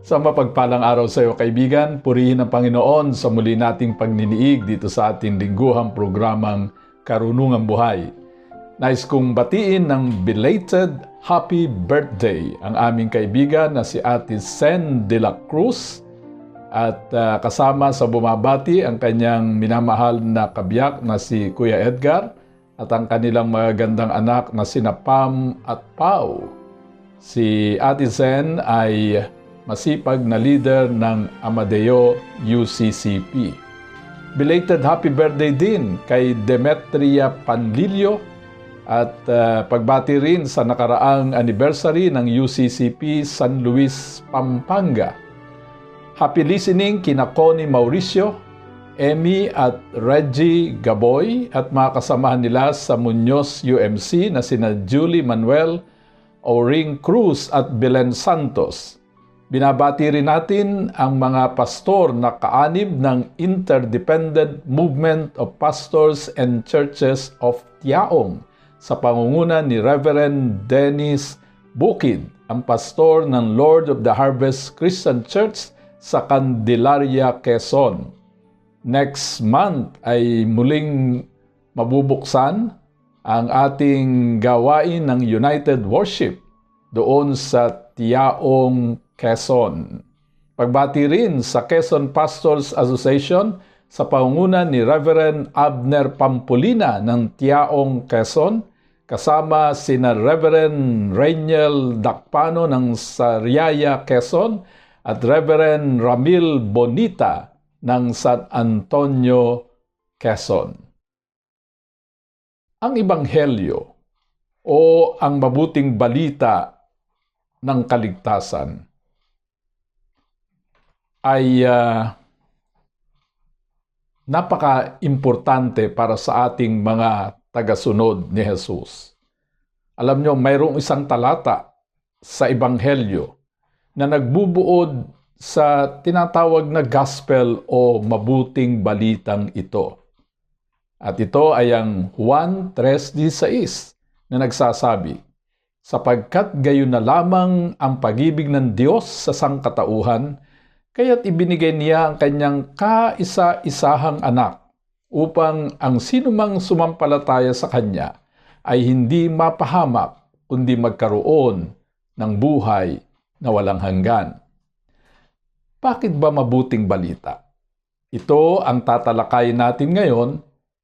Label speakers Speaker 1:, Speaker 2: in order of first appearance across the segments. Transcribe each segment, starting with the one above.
Speaker 1: Sa mapagpalang araw sa iyo kaibigan, purihin ang Panginoon sa muli nating pagniniig dito sa ating lingguhang programang Karunungang Buhay. Nais kong batiin ng belated happy birthday ang aming kaibigan na si Ate Sen de la Cruz at uh, kasama sa bumabati ang kanyang minamahal na kabiyak na si Kuya Edgar at ang kanilang magagandang anak na sina Pam at Pau. Si Ate Zen ay masipag na leader ng Amadeo UCCP. Belated happy birthday din kay Demetria Panlilio at uh, pagbati rin sa nakaraang anniversary ng UCCP San Luis, Pampanga. Happy listening kina Connie Mauricio, Emmy at Reggie Gaboy at mga kasamahan nila sa Muñoz UMC na sina Julie Manuel, Oring Cruz at Belen Santos. Binabati rin natin ang mga pastor na kaanib ng Interdependent Movement of Pastors and Churches of Tiaong sa pangunguna ni Reverend Dennis Bukid, ang pastor ng Lord of the Harvest Christian Church sa Candelaria, Quezon. Next month ay muling mabubuksan ang ating gawain ng United Worship doon sa Tiaong, Quezon. Pagbati rin sa Quezon Pastors Association sa pangunguna ni Reverend Abner Pampolina ng Tiaong, Quezon, kasama sina Reverend Rainiel Dakpano ng Sariaya, Quezon, at Reverend Ramil Bonita ng San Antonio, Quezon. Ang Ebanghelyo o ang mabuting balita ng kaligtasan ay uh, napaka-importante para sa ating mga tagasunod ni Jesus. Alam nyo, mayroong isang talata sa Ebanghelyo na nagbubuod sa tinatawag na gospel o mabuting balitang ito. At ito ay ang Juan 3.16 na nagsasabi, Sapagkat gayon na lamang ang pag-ibig ng Diyos sa sangkatauhan, kaya't ibinigay niya ang kanyang kaisa-isahang anak upang ang sinumang sumampalataya sa kanya ay hindi mapahamak kundi magkaroon ng buhay na walang hanggan. Bakit ba mabuting balita? Ito ang tatalakayin natin ngayon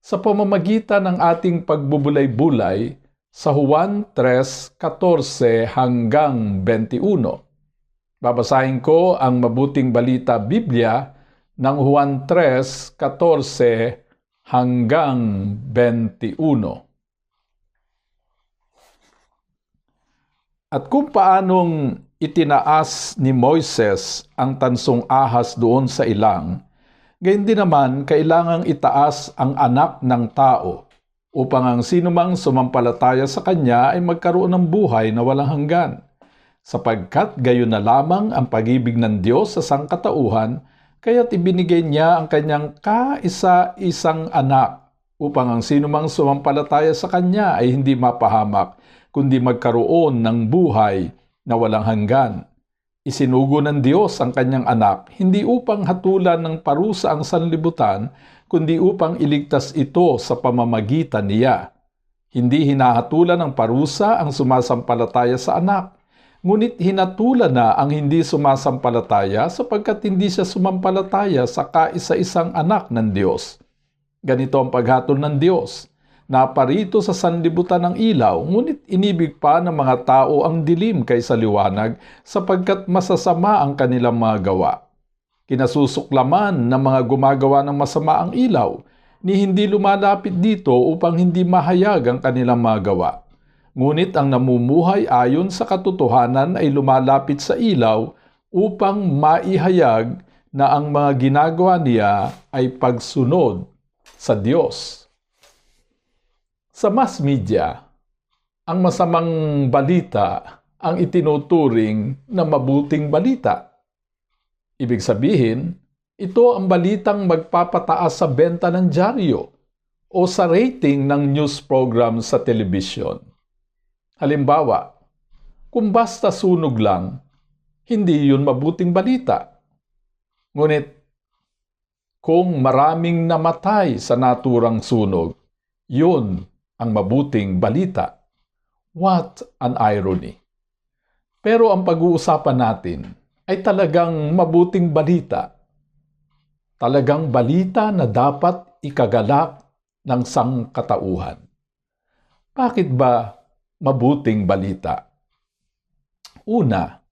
Speaker 1: sa pamamagitan ng ating pagbubulay-bulay sa Juan 3:14 hanggang 21. Babasahin ko ang mabuting balita Biblia ng Juan 3:14 hanggang 21. At kung paanong itinaas ni Moises ang tansong ahas doon sa ilang, gayon din naman kailangang itaas ang anak ng tao upang ang sinumang sumampalataya sa kanya ay magkaroon ng buhay na walang hanggan. Sapagkat gayon na lamang ang pag-ibig ng Diyos sa sangkatauhan, kaya't ibinigay niya ang kanyang kaisa-isang anak upang ang sinumang sumampalataya sa kanya ay hindi mapahamak, kundi magkaroon ng buhay na walang hanggan. Isinugo ng Diyos ang kanyang anak hindi upang hatulan ng parusa ang sanlibutan, kundi upang iligtas ito sa pamamagitan niya. Hindi hinahatulan ng parusa ang sumasampalataya sa anak, ngunit hinatulan na ang hindi sumasampalataya sapagkat hindi siya sumampalataya sa kaisa-isang anak ng Diyos. Ganito ang paghatol ng Diyos Naparito sa sanlibutan ng ilaw, ngunit inibig pa ng mga tao ang dilim kaysa liwanag sapagkat masasama ang kanilang mga gawa. Kinasusuklaman ng mga gumagawa ng masama ang ilaw, ni hindi lumalapit dito upang hindi mahayag ang kanilang mga gawa. Ngunit ang namumuhay ayon sa katotohanan ay lumalapit sa ilaw upang maihayag na ang mga ginagawa niya ay pagsunod sa Diyos. Sa mass media, ang masamang balita ang itinuturing na mabuting balita. Ibig sabihin, ito ang balitang magpapataas sa benta ng dyaryo o sa rating ng news program sa telebisyon. Halimbawa, kung basta sunog lang, hindi yun mabuting balita. Ngunit, kung maraming namatay sa naturang sunog, yun ang mabuting balita. What an irony. Pero ang pag-uusapan natin ay talagang mabuting balita. Talagang balita na dapat ikagalak ng sangkatauhan. Bakit ba mabuting balita? Una,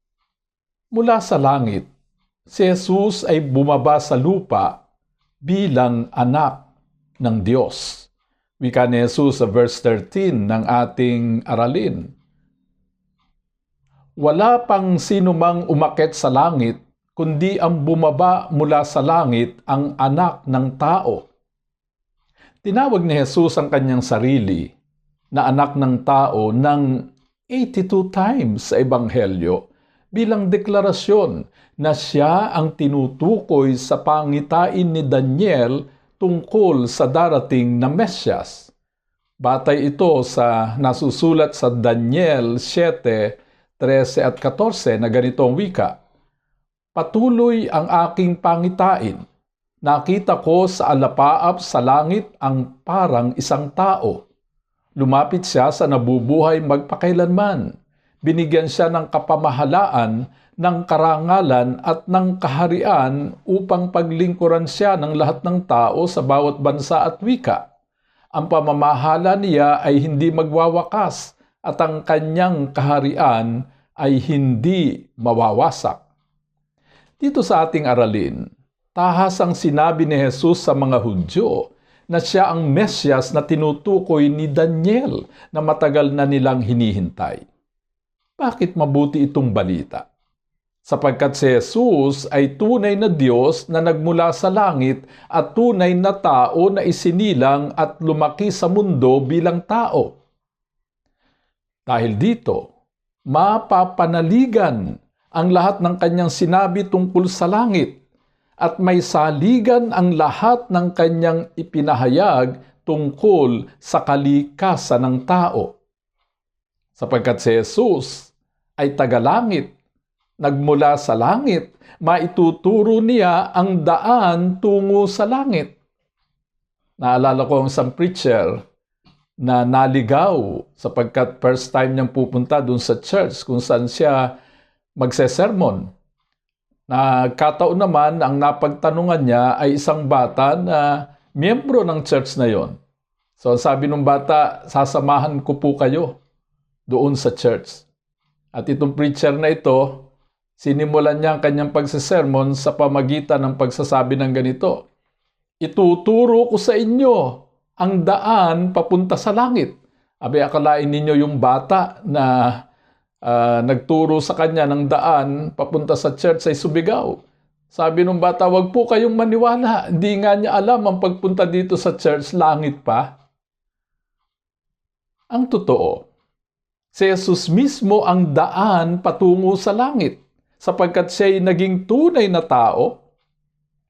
Speaker 1: mula sa langit, si Jesus ay bumaba sa lupa bilang anak ng Diyos. Wika ni Jesus sa verse 13 ng ating aralin. Wala pang sino mang umakit sa langit, kundi ang bumaba mula sa langit ang anak ng tao. Tinawag ni Jesus ang kanyang sarili na anak ng tao ng 82 times sa Ebanghelyo bilang deklarasyon na siya ang tinutukoy sa pangitain ni Daniel tungkol sa darating na Mesyas. Batay ito sa nasusulat sa Daniel 7, 13 at 14 na ganitong wika. Patuloy ang aking pangitain. Nakita ko sa alapaap sa langit ang parang isang tao. Lumapit siya sa nabubuhay magpakailanman. Binigyan siya ng kapamahalaan, ng karangalan at ng kaharian upang paglingkuran siya ng lahat ng tao sa bawat bansa at wika. Ang pamamahala niya ay hindi magwawakas at ang kanyang kaharian ay hindi mawawasak. Dito sa ating aralin, tahas ang sinabi ni Jesus sa mga Hudyo na siya ang Mesyas na tinutukoy ni Daniel na matagal na nilang hinihintay. Bakit mabuti itong balita? Sapagkat si Jesus ay tunay na Diyos na nagmula sa langit at tunay na tao na isinilang at lumaki sa mundo bilang tao. Dahil dito, mapapanaligan ang lahat ng kanyang sinabi tungkol sa langit at may saligan ang lahat ng kanyang ipinahayag tungkol sa kalikasan ng tao sapagkat si Jesus ay tagalangit, nagmula sa langit, maituturo niya ang daan tungo sa langit. Naalala ko ang isang preacher na naligaw sapagkat first time niyang pupunta dun sa church kung saan siya magsesermon. Nagkataon naman ang napagtanungan niya ay isang bata na miyembro ng church na yon. So sabi ng bata, sasamahan ko po kayo doon sa church. At itong preacher na ito, sinimulan niya ang kanyang pagsasermon sa pamagitan ng pagsasabi ng ganito, Ituturo ko sa inyo ang daan papunta sa langit. Abi, akalain ninyo yung bata na uh, nagturo sa kanya ng daan papunta sa church ay subigaw. Sabi ng bata, wag po kayong maniwala. Hindi nga niya alam ang pagpunta dito sa church, langit pa. Ang totoo, Si Jesus mismo ang daan patungo sa langit sapagkat siya ay naging tunay na tao.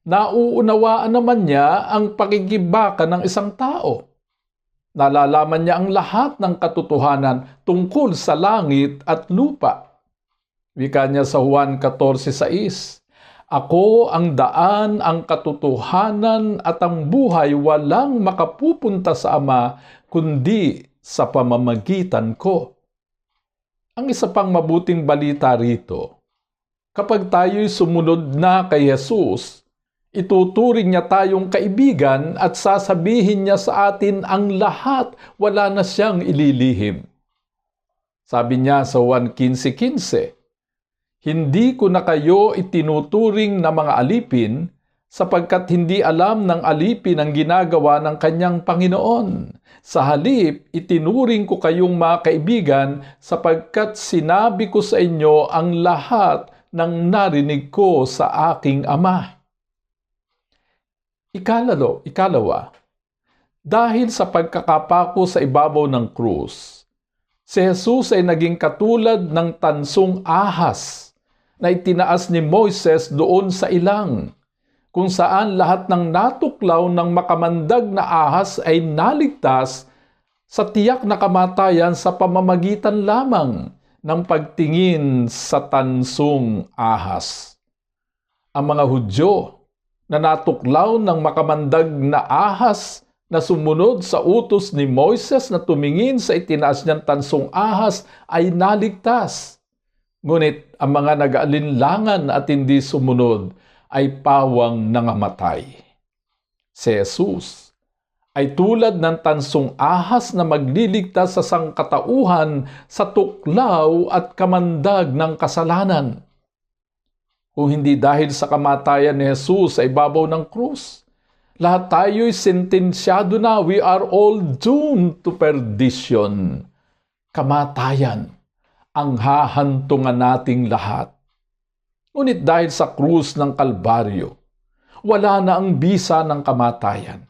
Speaker 1: Nauunawaan naman niya ang pakikibaka ng isang tao. Nalalaman niya ang lahat ng katotohanan tungkol sa langit at lupa. Wika niya sa Juan 14.6, Ako ang daan, ang katotohanan at ang buhay walang makapupunta sa Ama kundi sa pamamagitan ko. Ang isa pang mabuting balita rito, kapag tayo'y sumunod na kay Jesus, ituturing niya tayong kaibigan at sasabihin niya sa atin ang lahat, wala na siyang ililihim. Sabi niya sa 1.15.15, Hindi ko na kayo itinuturing na mga alipin sapagkat hindi alam ng alipin ang ginagawa ng kanyang Panginoon. Sa halip, itinuring ko kayong mga kaibigan sapagkat sinabi ko sa inyo ang lahat ng narinig ko sa aking Ama. Ikalalo, ikalawa, dahil sa pagkakapako sa ibabaw ng krus, si Jesus ay naging katulad ng tansong ahas na itinaas ni Moises doon sa ilang, kung saan lahat ng natuklaw ng makamandag na ahas ay naligtas sa tiyak na kamatayan sa pamamagitan lamang ng pagtingin sa tansong ahas. Ang mga Hudyo na natuklaw ng makamandag na ahas na sumunod sa utos ni Moises na tumingin sa itinaas niyang tansong ahas ay naligtas. Ngunit ang mga nag-aalinlangan at hindi sumunod ay pawang nangamatay. Si Jesus ay tulad ng tansong ahas na magliligtas sa sangkatauhan sa tuklaw at kamandag ng kasalanan kung hindi dahil sa kamatayan ni Jesus sa ibabaw ng krus. Lahat tayo'y sentensyado na. We are all doomed to perdition. Kamatayan ang hahantungan nating lahat. Ngunit dahil sa krus ng Kalbaryo, wala na ang bisa ng kamatayan.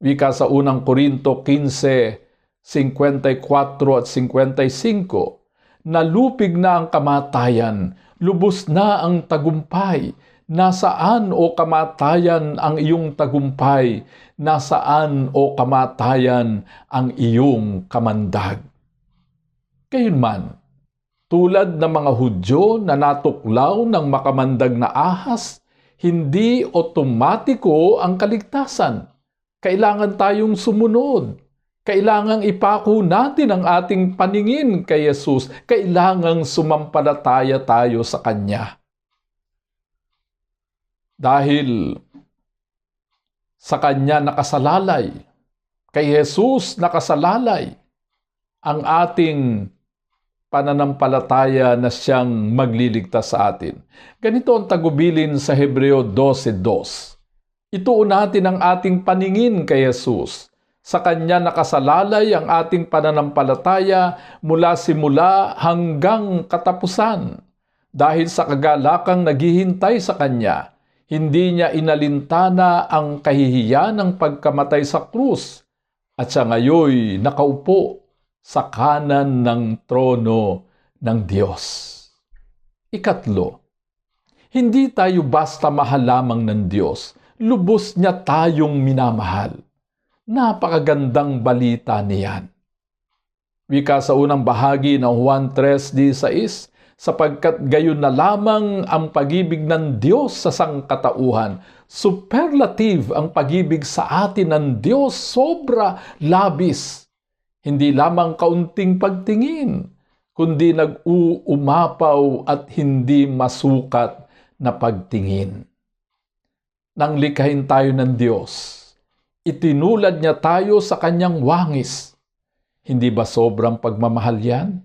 Speaker 1: Wika sa unang Korinto 15, 54 at 55, nalupig na ang kamatayan lubos na ang tagumpay. Nasaan o kamatayan ang iyong tagumpay? Nasaan o kamatayan ang iyong kamandag? Gayunman, tulad ng mga Hudyo na natuklaw ng makamandag na ahas, hindi otomatiko ang kaligtasan. Kailangan tayong sumunod kailangang ipako natin ang ating paningin kay Jesus. Kailangang sumampalataya tayo sa Kanya. Dahil sa Kanya nakasalalay, kay Jesus nakasalalay, ang ating pananampalataya na siyang magliligtas sa atin. Ganito ang tagubilin sa Hebreo 12.2. Ituon natin ang ating paningin kay Jesus sa Kanya nakasalalay ang ating pananampalataya mula simula hanggang katapusan. Dahil sa kagalakang naghihintay sa Kanya, hindi niya inalintana ang kahihiyan ng pagkamatay sa krus at siya ngayoy nakaupo sa kanan ng trono ng Diyos. Ikatlo, hindi tayo basta mahal lamang ng Diyos, lubos niya tayong minamahal Napakagandang balita niyan. Wika sa unang bahagi ng Juan 3.16, sapagkat gayon na lamang ang pagibig ng Diyos sa sangkatauhan. Superlative ang pagibig sa atin ng Diyos, sobra labis. Hindi lamang kaunting pagtingin, kundi nag-uumapaw at hindi masukat na pagtingin. Nang likhain tayo ng Diyos, itinulad niya tayo sa kanyang wangis. Hindi ba sobrang pagmamahal yan?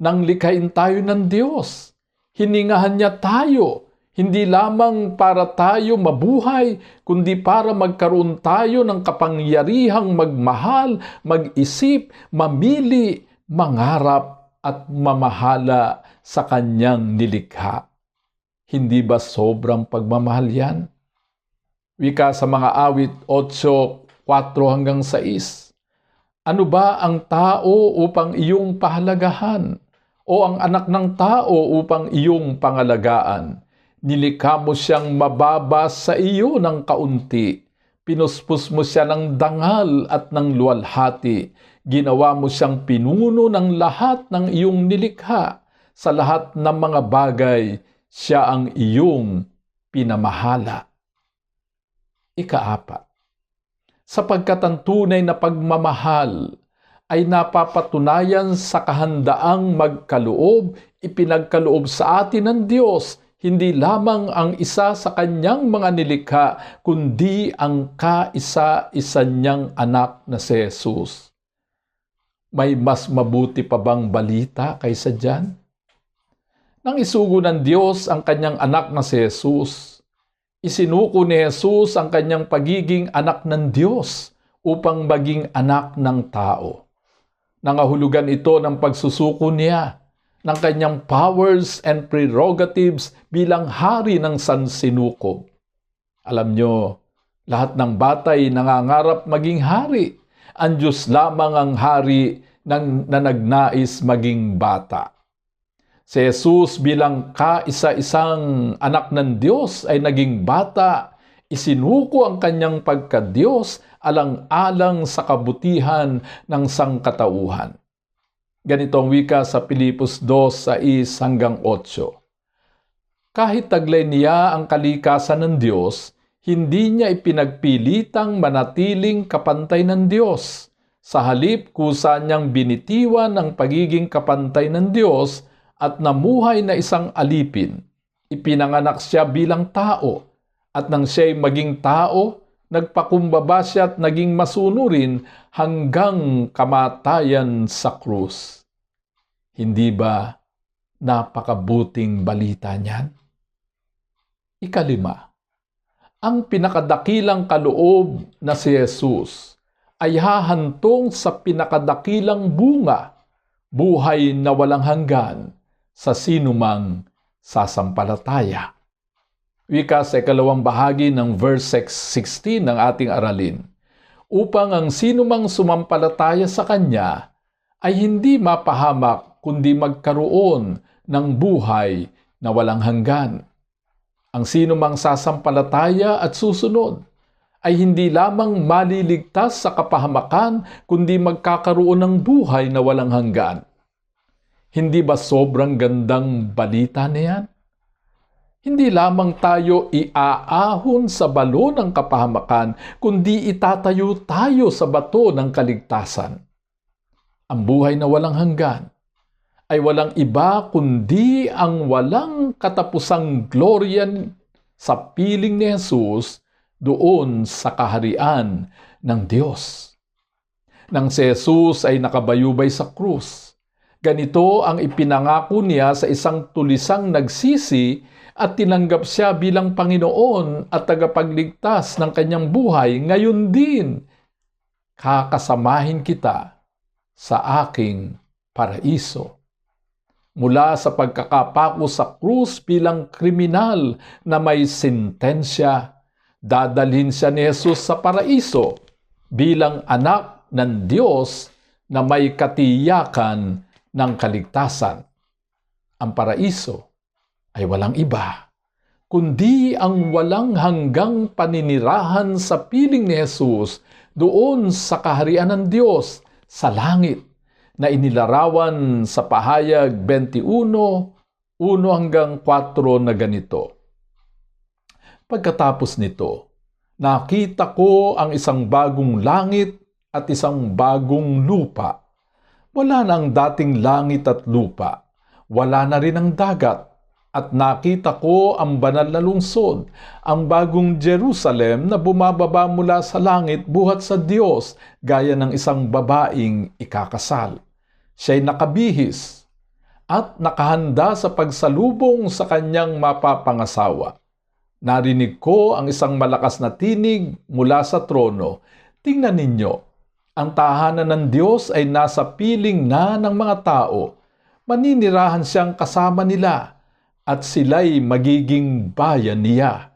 Speaker 1: Nang likhain tayo ng Diyos, hiningahan niya tayo, hindi lamang para tayo mabuhay, kundi para magkaroon tayo ng kapangyarihang magmahal, mag-isip, mamili, mangarap at mamahala sa kanyang nilikha. Hindi ba sobrang pagmamahal yan? Wika sa mga awit 8, 4 hanggang 6. Ano ba ang tao upang iyong pahalagahan? O ang anak ng tao upang iyong pangalagaan? Nilikha mo siyang mababa sa iyo ng kaunti. Pinuspos mo siya ng dangal at ng luwalhati. Ginawa mo siyang pinuno ng lahat ng iyong nilikha. Sa lahat ng mga bagay, siya ang iyong pinamahala. Ikaapat, sapagkat ang tunay na pagmamahal ay napapatunayan sa kahandaang magkaloob, ipinagkaloob sa atin ng Diyos, hindi lamang ang isa sa kanyang mga nilikha, kundi ang kaisa-isa niyang anak na si Jesus. May mas mabuti pa bang balita kaysa dyan? Nang isugo ng Diyos ang kanyang anak na si Jesus, Isinuko ni Jesus ang kanyang pagiging anak ng Diyos upang maging anak ng tao. Nangahulugan ito ng pagsusuko niya ng kanyang powers and prerogatives bilang hari ng sansinukob. Alam nyo, Lahat ng batay nangangarap maging hari. Ang Diyos lamang ang hari ng, na nagnais maging bata. Si Jesus bilang kaisa-isang anak ng Diyos ay naging bata, isinuko ang kanyang pagka-Diyos alang-alang sa kabutihan ng sangkatauhan. Ganito ang wika sa Pilipos 2, 6 hanggang 8. Kahit taglay niya ang kalikasan ng Diyos, hindi niya ipinagpilitang manatiling kapantay ng Diyos. Sa halip, kusa niyang binitiwan ang pagiging kapantay ng Diyos at namuhay na isang alipin. Ipinanganak siya bilang tao at nang siya'y maging tao, nagpakumbaba siya at naging masunurin hanggang kamatayan sa krus. Hindi ba napakabuting balita niyan? Ikalima, ang pinakadakilang kaloob na si Jesus ay hahantong sa pinakadakilang bunga, buhay na walang hanggan sa sinumang sasampalataya. Wika sa ikalawang bahagi ng verse 16 ng ating aralin, upang ang sinumang sumampalataya sa Kanya ay hindi mapahamak kundi magkaroon ng buhay na walang hanggan. Ang sinumang sasampalataya at susunod ay hindi lamang maliligtas sa kapahamakan kundi magkakaroon ng buhay na walang hanggan. Hindi ba sobrang gandang balita na yan? Hindi lamang tayo iaahon sa balo ng kapahamakan, kundi itatayo tayo sa bato ng kaligtasan. Ang buhay na walang hanggan ay walang iba kundi ang walang katapusang glorya sa piling ni Jesus doon sa kaharian ng Diyos. Nang si Jesus ay nakabayubay sa krus, Ganito ang ipinangako niya sa isang tulisang nagsisi at tinanggap siya bilang Panginoon at tagapagligtas ng kanyang buhay. Ngayon din, kakasamahin kita sa aking paraiso. Mula sa pagkakapako sa krus bilang kriminal na may sentensya, dadalhin siya ni Jesus sa paraiso bilang anak ng Diyos na may katiyakan ng kaligtasan. Ang paraiso ay walang iba, kundi ang walang hanggang paninirahan sa piling ni Jesus doon sa kaharian ng Diyos sa langit na inilarawan sa pahayag 21, 1 hanggang 4 na ganito. Pagkatapos nito, nakita ko ang isang bagong langit at isang bagong lupa wala na ang dating langit at lupa. Wala na rin ang dagat. At nakita ko ang banal na lungsod, ang bagong Jerusalem na bumababa mula sa langit buhat sa Diyos gaya ng isang babaeng ikakasal. Siya'y nakabihis at nakahanda sa pagsalubong sa kanyang mapapangasawa. Narinig ko ang isang malakas na tinig mula sa trono. Tingnan ninyo, ang tahanan ng Diyos ay nasa piling na ng mga tao. Maninirahan siyang kasama nila at sila'y magiging bayan niya.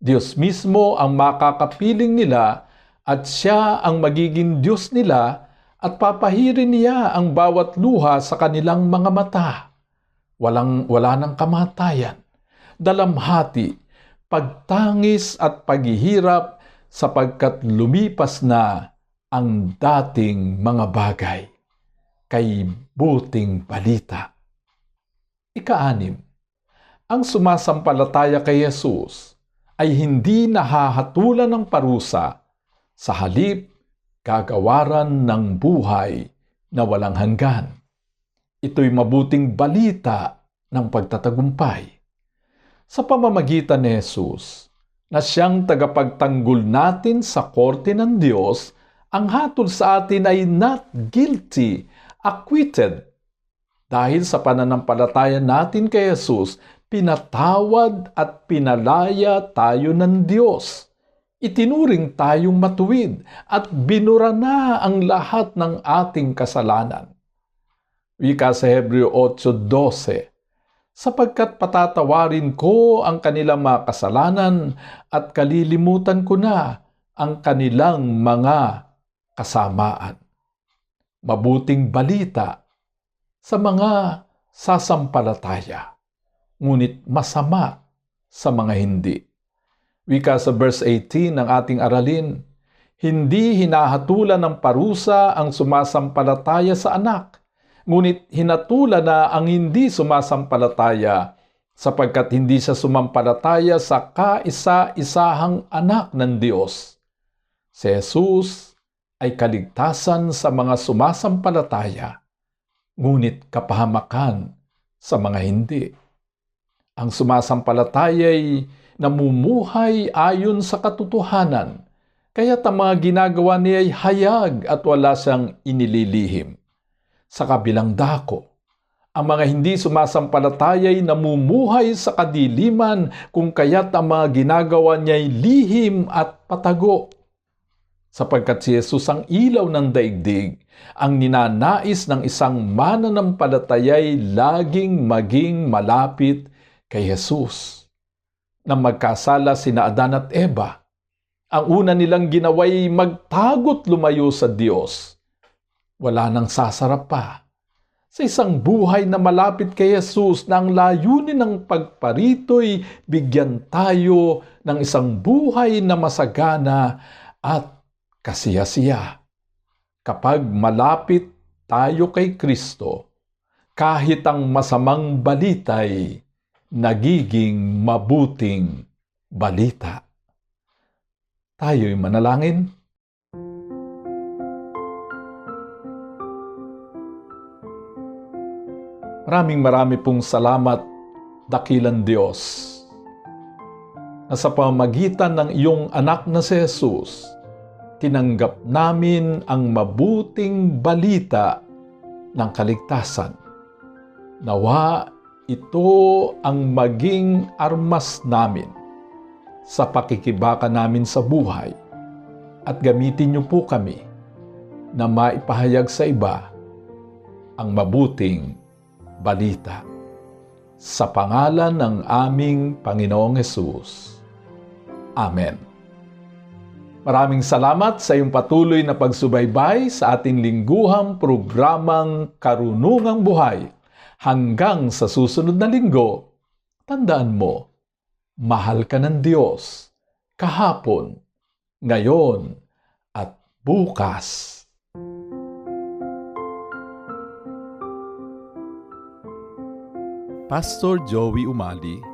Speaker 1: Diyos mismo ang makakapiling nila at siya ang magiging Diyos nila at papahirin niya ang bawat luha sa kanilang mga mata. Walang, wala ng kamatayan, dalamhati, pagtangis at paghihirap sapagkat lumipas na ang dating mga bagay kay buting balita. Ikaanim, ang sumasampalataya kay Jesus ay hindi nahahatulan ng parusa sa halip gagawaran ng buhay na walang hanggan. Ito'y mabuting balita ng pagtatagumpay. Sa pamamagitan ni Jesus, na siyang tagapagtanggol natin sa korte ng Diyos ang hatol sa atin ay not guilty, acquitted. Dahil sa pananampalataya natin kay Jesus, pinatawad at pinalaya tayo ng Diyos. Itinuring tayong matuwid at binura na ang lahat ng ating kasalanan. Wika sa Hebreo 8.12 Sapagkat patatawarin ko ang kanilang mga kasalanan at kalilimutan ko na ang kanilang mga kasamaan. Mabuting balita sa mga sasampalataya, ngunit masama sa mga hindi. Wika sa verse 18 ng ating aralin, hindi hinahatulan ng parusa ang sumasampalataya sa anak, ngunit hinatulan na ang hindi sumasampalataya sapagkat hindi siya sumampalataya sa kaisa-isahang anak ng Diyos. Si Jesus ay kaligtasan sa mga sumasampalataya, ngunit kapahamakan sa mga hindi. Ang sumasampalataya ay namumuhay ayon sa katotohanan, kaya ang mga ginagawa niya ay hayag at wala siyang inililihim. Sa kabilang dako, ang mga hindi sumasampalataya ay namumuhay sa kadiliman kung kaya't ang mga ginagawa niya ay lihim at patago. Sapagkat si Jesus ang ilaw ng daigdig, ang ninanais ng isang mananampalataya ay laging maging malapit kay Jesus. Nang magkasala sina Adan at Eva, ang una nilang ginaway magtagot lumayo sa Diyos. Wala nang sasarap pa sa isang buhay na malapit kay Jesus na ang layunin ng pagparito'y bigyan tayo ng isang buhay na masagana at kasiyasiya. Kapag malapit tayo kay Kristo, kahit ang masamang balita'y nagiging mabuting balita. Tayo'y manalangin. Maraming marami pong salamat, dakilang Diyos, na sa pamagitan ng iyong anak na si Jesus, tinanggap namin ang mabuting balita ng kaligtasan. Nawa ito ang maging armas namin sa pakikibaka namin sa buhay at gamitin niyo po kami na maipahayag sa iba ang mabuting balita. Sa pangalan ng aming Panginoong Hesus. Amen. Maraming salamat sa iyong patuloy na pagsubaybay sa ating lingguhang programang Karunungang Buhay. Hanggang sa susunod na linggo, tandaan mo, mahal ka ng Diyos kahapon, ngayon, at bukas.
Speaker 2: Pastor Joey Umali,